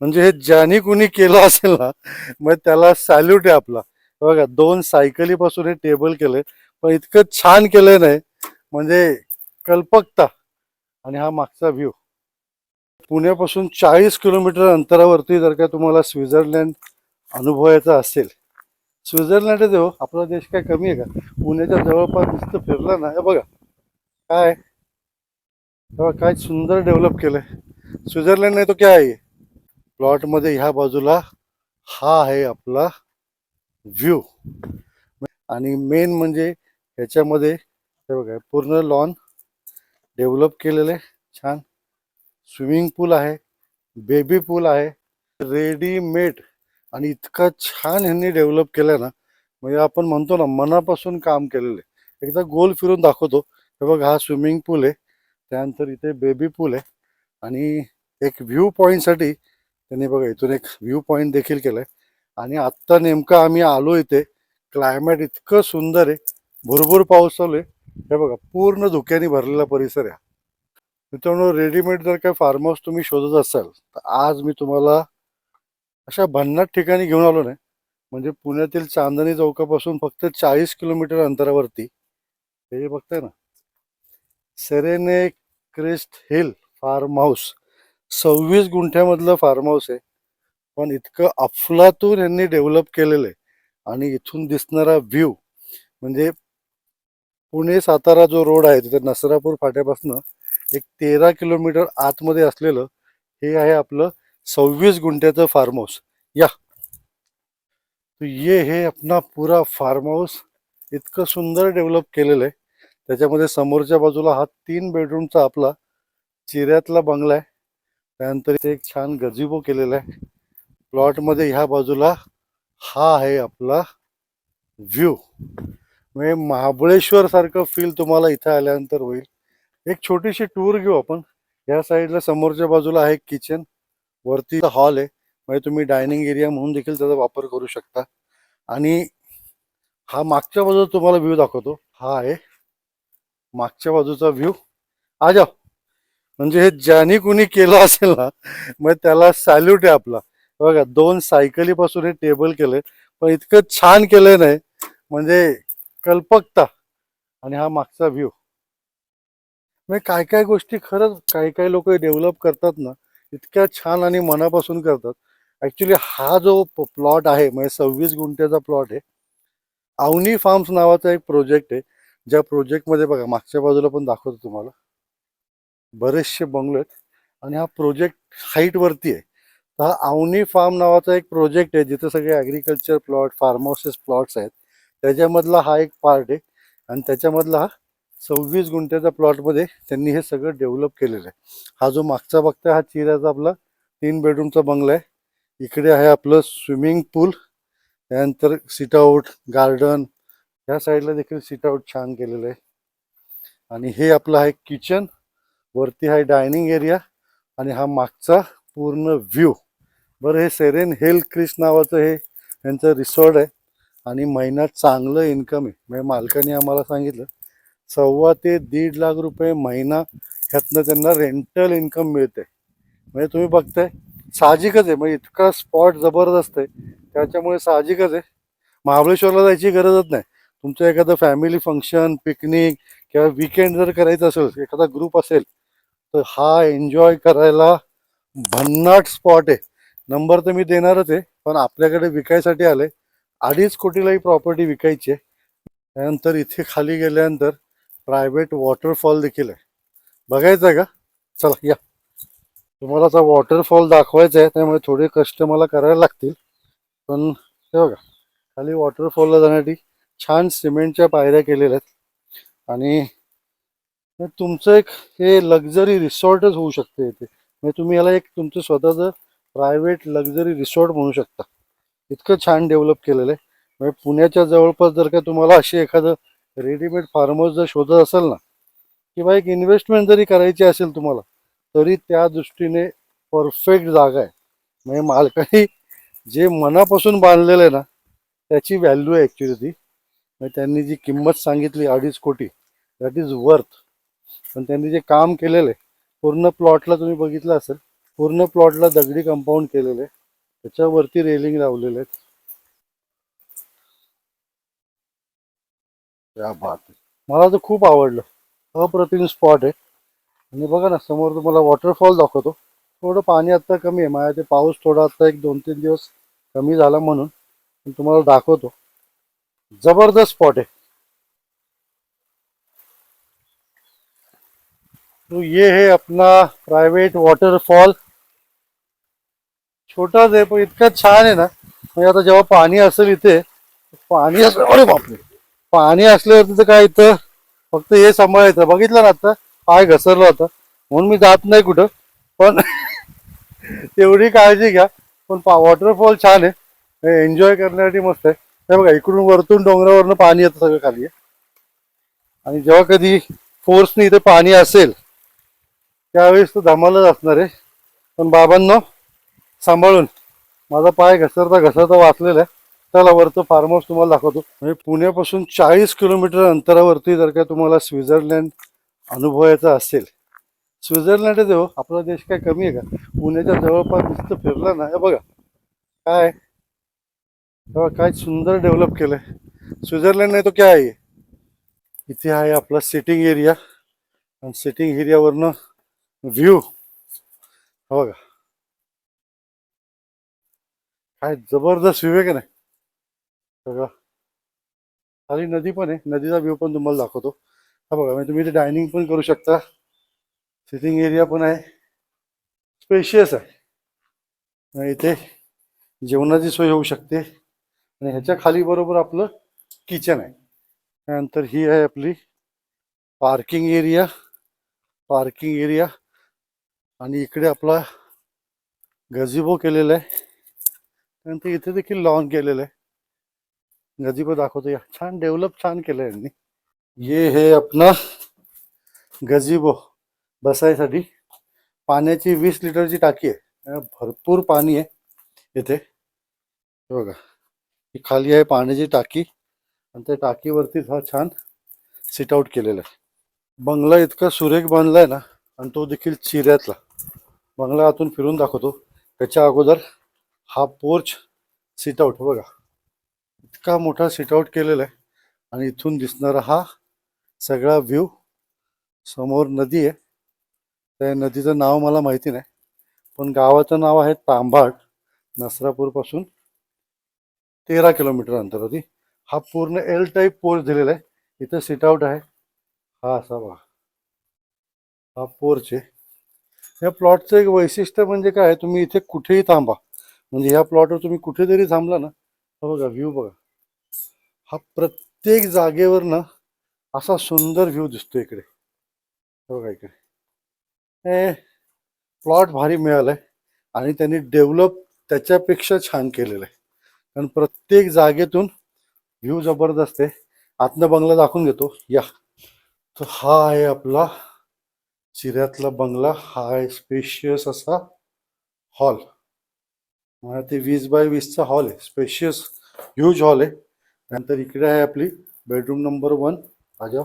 म्हणजे हे ज्याने कुणी केलं असेल ना मग त्याला सॅल्यूट आहे आपला. बघा दोन सायकली पासून हे टेबल केलंय पण इतकं छान केलंय नाही म्हणजे कल्पकता. आणि हा मागचा व्ह्यू पुण्यापासून चाळीस किलोमीटर अंतरावरती जर का तुम्हाला स्वित्झर्लंड अनुभवायचा असेल. स्वित्झर्लंड आहे हो आपला देश काय कमी आहे का? पुण्याच्या जवळपास नुसतं फिरला ना हे बघा. काय? बघा, काय सुंदर डेव्हलप केलंय. स्वित्झर्लंड नाही तो काय आहे? प्लॉटमध्ये ह्या बाजूला हा आहे आपला व्ह्यू. आणि मेन म्हणजे ह्याच्यामध्ये हे बघा पूर्ण लॉन डेव्हलप केलेलं आहे. छान. स्विमिंग पूल आहे बेबी पूल आहे रेडीमेड. आणि इतका छान ह्यांनी डेव्हलप केलं ना म्हणजे आपण म्हणतो ना मनापासून काम केलेलं आहे. एकदा गोल फिरून दाखवतो. हे बघा हा स्विमिंग पूल आहे. त्यानंतर इथे बेबी पूल आहे. आणि एक व्ह्यू पॉईंटसाठी त्यांनी बघा इथून एक व्ह्यू पॉईंट देखील केलाय. आणि आत्ता नेमकं आम्ही आलो इथे क्लायमेट इतकं सुंदर आहे भरपूर पाऊस चालू आहे. हे बघा पूर्ण धुक्याने भरलेला परिसर आहे मित्रांनो रेडीमेड जर काय फार्म हाऊस तुम्ही शोधत असाल तर आज मी तुम्हाला अशा भन्नाट ठिकाणी घेऊन आलो नाही. म्हणजे पुण्यातील चांदणी चौकापासून फक्त चाळीस किलोमीटर अंतरावरती. हे जे बघताय ना serene crest hill farm house सव्वीस गुंठ्यामधलं फार्म हाऊस आहे. पण इतकं अफलातून यांनी डेव्हलप केलेलं आहे. आणि इथून दिसणारा व्ह्यू म्हणजे पुणे सातारा जो रोड आहे तिथे नसरापूर फाट्यापासून एक तेरा किलोमीटर आतमध्ये असलेलं हे आहे आपलं सव्वीस गुंठ्याचं फार्म हाऊस या. तो ये हे अपना पुरा फार्म हाऊस इतकं सुंदर डेव्हलप केलेलं आहे. त्याच्यामध्ये समोरच्या बाजूला हा तीन बेडरूमचा आपला चिऱ्यातला बंगला आहे. त्यानंतर इथे एक छान गजिबो केलेला आहे. प्लॉटमध्ये ह्या बाजूला हा आहे आपला व्ह्यू म्हणजे महाबळेश्वर सारखं फील तुम्हाला इथं आल्यानंतर होईल. एक छोटीशी टूर घेऊ आपण. या साईडला समोरच्या बाजूला आहे किचन वरती हॉल आहे. म्हणजे तुम्ही डायनिंग एरिया म्हणून देखील त्याचा वापर करू शकता. आणि हा मागच्या बाजूला तुम्हाला व्ह्यू दाखवतो. हा आहे मागच्या बाजूचा व्ह्यू आ जाओ. म्हणजे हे ज्याने कुणी केलं असेल ना मग त्याला सॅल्यूट आहे आपला. बघा दोन सायकली पासून हे टेबल केलंय पण इतकं छान केलंय नाही. म्हणजे कल्पकता आणि हा मागचा व्ह्यू म्हणजे काय काय गोष्टी खरंच काही काही लोक डेव्हलप करतात ना इतक्या छान आणि मनापासून करतात. ऍक्च्युली हा जो प्लॉट आहे म्हणजे सव्वीस गुंठ्याचा प्लॉट आहे अवनी फार्म्स नावाचा एक प्रोजेक्ट आहे. ज्या प्रोजेक्टमध्ये बघा मागच्या बाजूला पण दाखवतो तुम्हाला. बरेचसे बंगले आहेत. आणि हा प्रोजेक्ट हाईटवरती आहे. तर हा आवनी फार्म नावाचा एक प्रोजेक्ट आहे जिथे सगळे agriculture plot farm houses plots आहेत. त्याच्यामधला हा एक पार्ट आहे. आणि त्याच्यामधला हा सव्वीस गुंठ्याच्या प्लॉटमध्ये त्यांनी हे सगळं डेव्हलप केलेलं आहे. हा जो मागचा बघता हा चिऱ्याचा आपला तीन बेडरूमचा बंगला आहे. इकडे आहे आपलं स्विमिंग पूल त्यानंतर सिटआउट गार्डन ह्या साईडला देखील सिटआउट छान केलेलं आहे. आणि हे आपलं आहे किचन वरती आहे डायनिंग एरिया आणि हा मागचा पूर्ण व्ह्यू. बरं हे सेरेन हिल क्रिस नावाचं हे यांचं रिसॉर्ट आहे आणि महिन्यात चांगलं इन्कम आहे. म्हणजे मालकाने आम्हाला सांगितलं सव्वा ते दीड लाख रुपये महिना ह्यातनं त्यांना रेंटल इन्कम मिळते म्हणजे तुम्ही बघताय साहजिकच आहे. म्हणजे इतका स्पॉट जबरदस्त आहे. त्याच्यामुळे साहजिकच आहे. महाबळेश्वरला जायची गरजच नाही. तुमचं एखादं फॅमिली फंक्शन पिकनिक किंवा विकेंड जर करायचं असेल एखादा ग्रुप असेल तर हा एन्जॉय करायला भन्नाट स्पॉट आहे. नंबर तर मी देणारच आहे पण आपल्याकडे विकायसाठी आले अडीच कोटीलाही प्रॉपर्टी विकायची आहे. त्यानंतर इथे खाली गेल्यानंतर प्रायव्हेट वॉटरफॉल देखील आहे. बघायचं आहे का? चला या. तुम्हाला आता वॉटरफॉल दाखवायचा आहे त्यामुळे थोडे कष्ट मला करायला लागतील. पण हे बघा खाली वॉटरफॉलला जाण्यासाठी छान सिमेंटच्या पायऱ्या केलेल्या आहेत. आणि तुमचं एक हे लक्झरी रिसॉर्टच होऊ शकते इथे. म्हणजे तुम्ही याला एक तुमचं स्वतःचं प्रायव्हेट लक्झरी रिसॉर्ट म्हणू शकता. इतकं छान डेव्हलप केलेलं आहे. म्हणजे पुण्याच्या जवळपास जर का तुम्हाला अशी एखादं रेडीमेड फार्म हाऊस जर शोधत असेल ना किंवा एक इन्व्हेस्टमेंट जरी करायची असेल तुम्हाला तरी त्या दृष्टीने परफेक्ट जागा आहे. म्हणजे मालकाने जे मनापासून बांधलेलं आहे ना त्याची व्हॅल्यू आहे ॲक्च्युली ती. म्हणजे त्यांनी जी किंमत सांगितली अडीच कोटी दॅट इज वर्थ पण त्यांनी जे काम केलेलं आहे पूर्ण प्लॉटला तुम्ही बघितलं असेल पूर्ण प्लॉटला दगडी कंपाऊंड केलेलं आहे त्याच्यावरती रेलिंग लावलेले आहेत त्या बात मला तर खूप आवडलं. अप्रतिम स्पॉट आहे. आणि बघा ना समोर तुम्हाला वॉटरफॉल दाखवतो. थोडं पाणी आत्ता कमी आहे. माझ्या ते पाऊस थोडा आत्ता एक दोन तीन दिवस कमी झाला म्हणून. तुम्हाला दाखवतो. जबरदस्त स्पॉट आहे. तो ये है अपना प्राइवेट वॉटरफॉल छोटाच आहे पण इतका छान आहे ना. म्हणजे आता जेव्हा पाणी असेल इथे पाणी असलं अरे बापरे. पाणी असल्यावर तिथं काय इथं फक्त हे सांभाळायचं. बघितलं ना आता पाय घसरला होता म्हणून मी जात नाही कुठं. पण तेवढी काळजी घ्या. पण वॉटरफॉल छान आहे. एन्जॉय करण्यासाठी मस्त आहे. हे बघा इकडून वरतून डोंगरावरनं पाणी येतं सगळं खाली. आहे. आणि जेव्हा कधी फोर्सने इथे पाणी असेल त्यावेळेस तो धमालच असणार आहे. पण बाबांनो सांभाळून. माझा पाय घसरता घसरता वाचलेला आहे. चला वरचं फार्म हाऊस तुम्हाला दाखवतो. म्हणजे पुण्यापासून चाळीस किलोमीटर अंतरावरती जर का तुम्हाला स्वित्झर्लंड अनुभवायचा असेल. स्वित्झर्लंड हो आपला देश काय कमी आहे का? पुण्याच्या जवळपास नुसतं फिरला ना. हे बघा. काय? काय सुंदर डेव्हलप केलंय. स्वित्झर्लंड नाही तो काय आहे? इथे आहे आपला सिटिंग एरिया आणि सिटिंग एरियावरनं व्ह्यू का काय जबरदस्त व्ह्यू आहे का नाही? बघा. खाली नदी पण आहे. नदीचा व्ह्यू पण तुम्हाला दाखवतो. हा बघा म्हणजे तुम्ही इथे डायनिंग पण करू शकता. सिटिंग एरिया पण आहे. स्पेशियस आहे. इथे जेवणाची सोय होऊ शकते. आणि ह्याच्या खाली बरोबर आपलं किचन आहे. त्यानंतर ही आहे आपली पार्किंग एरिया पार्किंग एरिया आणि इकडे आपला गजिबो केलेला आहे. त्यानंतर इथे देखील लॉन केलेलं आहे. गजिबो दाखवतो या. छान डेव्हलप छान केलं आहे यांनी. ये हे आपला गजिबो बसायसाठी. पाण्याची वीस लिटरची टाकी आहे. भरपूर पाणी आहे इथे. बघा. ही खाली आहे पाण्याची टाकी. आणि त्या टाकीवरतीच हा छान सिट आउट केलेला आहे. बंगला इतका सुरेख बांधलाय ना. आणि तो देखील चिऱ्यातला. बंगला आतून फिरून दाखवतो. त्याच्या अगोदर हा पोर्च सिटआउट बघा. इतका मोठा सिटआउट केलेला आहे. आणि इथून दिसणारा हा सगळा व्ह्यू समोर नदी आहे. त्या नदीचं नाव मला माहिती नाही. पण गावाचं नाव आहे तांभाट नसरापूरपासून तेरा किलोमीटर अंतरावरती हा पूर्ण एल टाईप पोर्च दिलेला आहे. इथं सिटआउट आहे. हा असा बघा. हा पोर्च आहे. या प्लॉटचं एक वैशिष्ट्य म्हणजे काय? तुम्ही इथे कुठेही थांबा. म्हणजे ह्या प्लॉटवर तुम्ही कुठेतरी थांबला ना हा बघा व्ह्यू बघा. हा प्रत्येक जागेवर ना असा सुंदर व्ह्यू दिसतो इकडे. बघा इकडे. हे प्लॉट भारी मिळालाय आणि त्यांनी डेव्हलप त्याच्यापेक्षा छान केलेलं आहे कारण प्रत्येक जागेतून व्ह्यू जबरदस्त आहे. आतनं बंगला दाखवून घेतो या. तर हा आहे आपला चिऱ्यातला बंगला हा आहे स्पेशियस असा हॉल. मला ते वीस बाय वीसचा हॉल आहे. स्पेशियस ह्यूज हॉल आहे. नंतर इकडे आहे आपली बेडरूम नंबर वन आजा.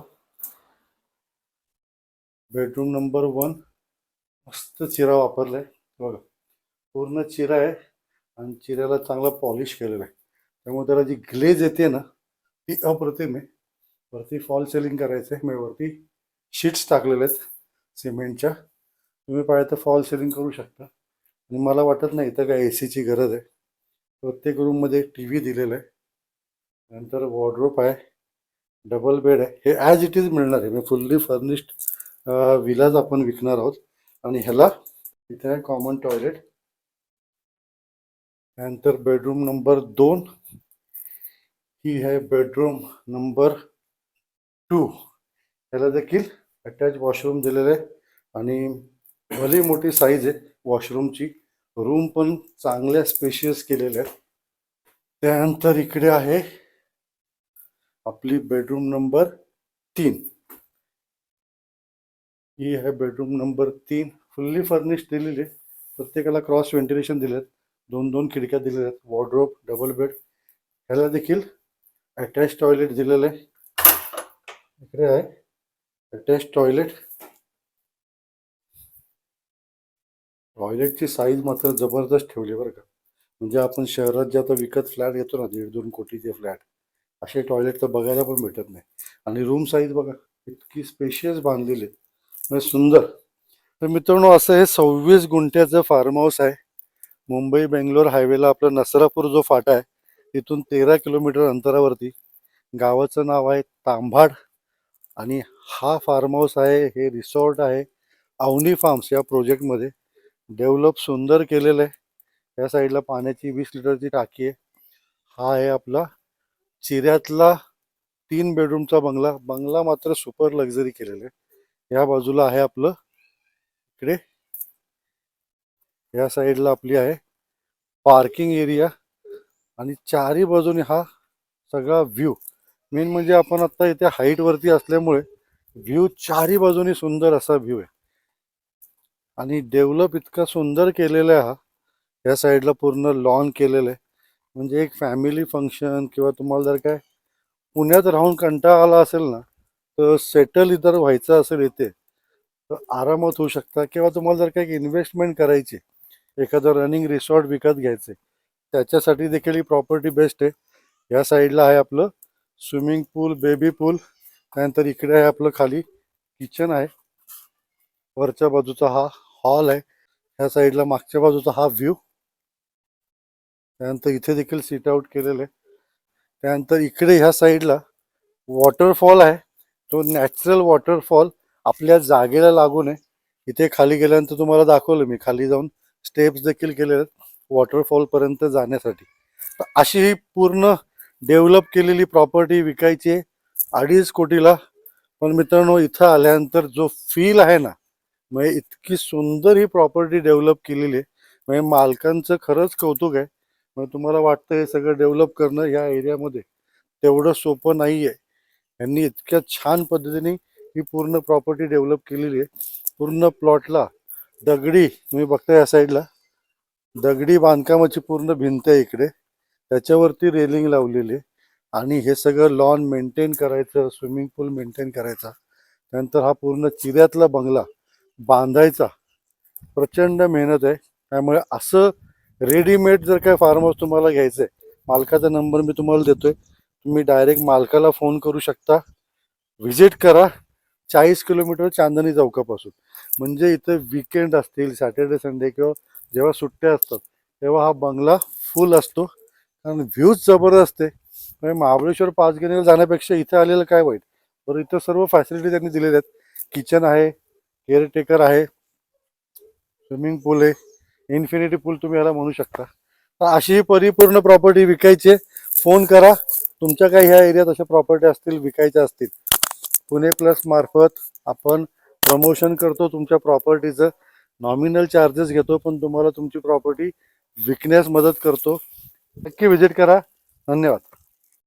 बेडरूम नंबर वन मस्त चिरा वापरलाय. बघा. पूर्ण चिरा आहे आणि चिऱ्याला चांगला पॉलिश केलेला आहे. त्यामुळे त्याला जी ग्लेज येते ना ती अप्रतिम आहे. वरती फॉल सेलिंग करायचं आहे मी वरती शीट्स टाकलेले आहेत. सिमेंटच्या तुम्ही पाहिजे तर फॉल सिलिंग करू शकता. आणि मला वाटत नाही इथं काय ए सीची गरज आहे. प्रत्येक रूममध्ये टी व्ही दिलेला आहे. नंतर वॉर्ड्रोप आहे. डबल बेड आहे. हे ॲज इट इज मिळणार आहे. मी फुल्ली फर्निश्ड विलाज आपण विकणार आहोत. आणि ह्याला इथे आहे कॉमन टॉयलेट नंतर बेडरूम नंबर दोन. ही आहे बेडरूम नंबर टू ह्याला देखील अटॅच वॉशरूम दिलेलं आहे. आणि भली मोठी साईज आहे वॉशरूमची रूम पण चांगल्या स्पेशियस केलेल्या आहेत. त्यानंतर इकडे आहे आपली बेडरूम नंबर तीन. ही आहे बेडरूम नंबर तीन. फुल्ली फर्निश दिलेली आहे. प्रत्येकाला क्रॉस व्हेंटिलेशन दिले आहेत. दोन दोन खिडक्या दिलेल्या आहेत. वॉर्ड्रोप डबल बेड ह्याला देखील अटॅच टॉयलेट दिलेलं आहे. इकडे आहे. Attach toilet. टॉयलेटची साईज मात्र जबरदस्त ठेवली बरं का. म्हणजे आपण शहरात जे आता विकत फ्लॅट घेतो ना दीड दोन कोटीचे फ्लॅट असे टॉयलेट तर बघायला पण भेटत नाही. आणि रूम साईज बघा इतकी स्पेशियस बांधलेली म्हणजे सुंदर. तर मित्रांनो असं हे सव्वीस गुंठ्याचं फार्म हाऊस आहे. मुंबई बेंगलोर हायवेला आपला नसरापूर जो फाटा आहे तिथून तेरा किलोमीटर अंतरावरती. गावाचं नाव आहे तांभाड आणि हा फार्म हाऊस आहे हे रिसॉर्ट आहे. अवनी फार्म्स या प्रोजेक्टमध्ये डेव्हलप सुंदर केलेलं आहे. या साईडला पाण्याची वीस लिटरची टाकी आहे. हा आहे आपला चिऱ्यातला तीन बेडरूमचा बंगला. बंगला मात्र सुपर लक्झरी केलेला आहे. या बाजूला आहे आपलं इकडे. या साईडला आपली आहे पार्किंग एरिया आणि चारी बाजूने हा सगळा व्ह्यू मेन म्हणजे आपण आत्ता इथे हाईटवरती असल्यामुळे व्ह्यू चारही बाजूनी सुंदर असा व्ह्यू आहे. आणि डेव्हलप इतका सुंदर केलेला आहे हा. या साईडला पूर्ण लॉन केलेलं आहे. म्हणजे एक फॅमिली फंक्शन किंवा तुम्हाला जर काय पुण्यात राहून कंटाळा आला असेल ना तर सेटल इतर व्हायचं असेल इथे तर आरामात होऊ शकता. किंवा तुम्हाला जर काही इन्व्हेस्टमेंट करायची एखादं रनिंग रिसॉर्ट विकत घ्यायचे त्याच्यासाठी देखील ही प्रॉपर्टी बेस्ट आहे. या साईडला आहे आपलं स्विमिंग पूल बेबी पूल त्यानंतर इकडे आहे आपलं खाली. किचन आहे. वरच्या बाजूचा हा हॉल आहे. ह्या साईडला मागच्या बाजूचा हा व्ह्यू त्यानंतर इथे देखील सीट आउट केलेलं आहे. त्यानंतर इकडे ह्या साईडला वॉटरफॉल आहे. तो नॅचरल वॉटरफॉल आपल्या जागेला लागून आहे. इथे खाली गेल्यानंतर तुम्हाला दाखवलं मी. खाली जाऊन स्टेप्स देखील केलेले आहेत वॉटरफॉलपर्यंत जाण्यासाठी. तर अशी ही पूर्ण डेव्हलप केलेली प्रॉपर्टी विकायची आहे. अडीच कोटीला. पण मित्रांनो इथं आल्यानंतर जो फील आहे ना म्हणजे इतकी सुंदर ही प्रॉपर्टी डेव्हलप केलेली आहे. म्हणजे मालकांचं खरंच कौतुक आहे. मग तुम्हाला वाटतं हे सगळं डेव्हलप करणं या एरियामध्ये तेवढं सोपं नाही आहे यांनी इतक्या छान पद्धतीने ही पूर्ण प्रॉपर्टी डेव्हलप केलेली आहे. पूर्ण प्लॉटला दगडी तुम्ही बघता या साईडला दगडी बांधकामाची पूर्ण भिंत आहे इकडे. त्याच्यावरती रेलिंग लावलेली आहे. आणि हे सगळं लॉन मेंटेन करायचं स्विमिंग पूल मेंटेन करायचा. त्यानंतर हा पूर्ण चिऱ्यातला बंगला बांधायचा. प्रचंड मेहनत आहे. त्यामुळे असं रेडीमेड जर काय फार्म हाऊस तुम्हाला घ्यायचं आहे मालकाचा नंबर मी तुम्हाला देतोय. तुम्ही डायरेक्ट मालकाला फोन करू शकता. व्हिजिट करा. चाळीस किलोमीटर चांदणी चौकापासून. म्हणजे इथं विकेंड असतील सॅटर्डे संडे किंवा जेव्हा सुट्ट्या असतात तेव्हा हा बंगला फुल असतो. कारण व्ह्यूज जबरदस्त आहे. म्हणजे महाबळेश्वर पाचगणीला जाण्यापेक्षा इथे आलेलं काय वाईट? बरं इथं सर्व फॅसिलिटी त्यांनी दिलेल्या आहेत. किचन आहे केअरटेकर आहे स्विमिंग पूल आहे इन्फिनिटी पूल तुम्ही याला म्हणू शकता. तर अशी ही परिपूर्ण प्रॉपर्टी विकायची आहे. फोन करा. तुमच्या काही ह्या एरियात अशा प्रॉपर्टी असतील विकायच्या असतील. पुणे प्लस मार्फत आपण प्रमोशन करतो तुमच्या प्रॉपर्टीचं नॉमिनल चार्जेस घेतो पण तुम्हाला तुमची प्रॉपर्टी विकण्यास मदत करतो. नक्की व्हिजिट करा. धन्यवाद.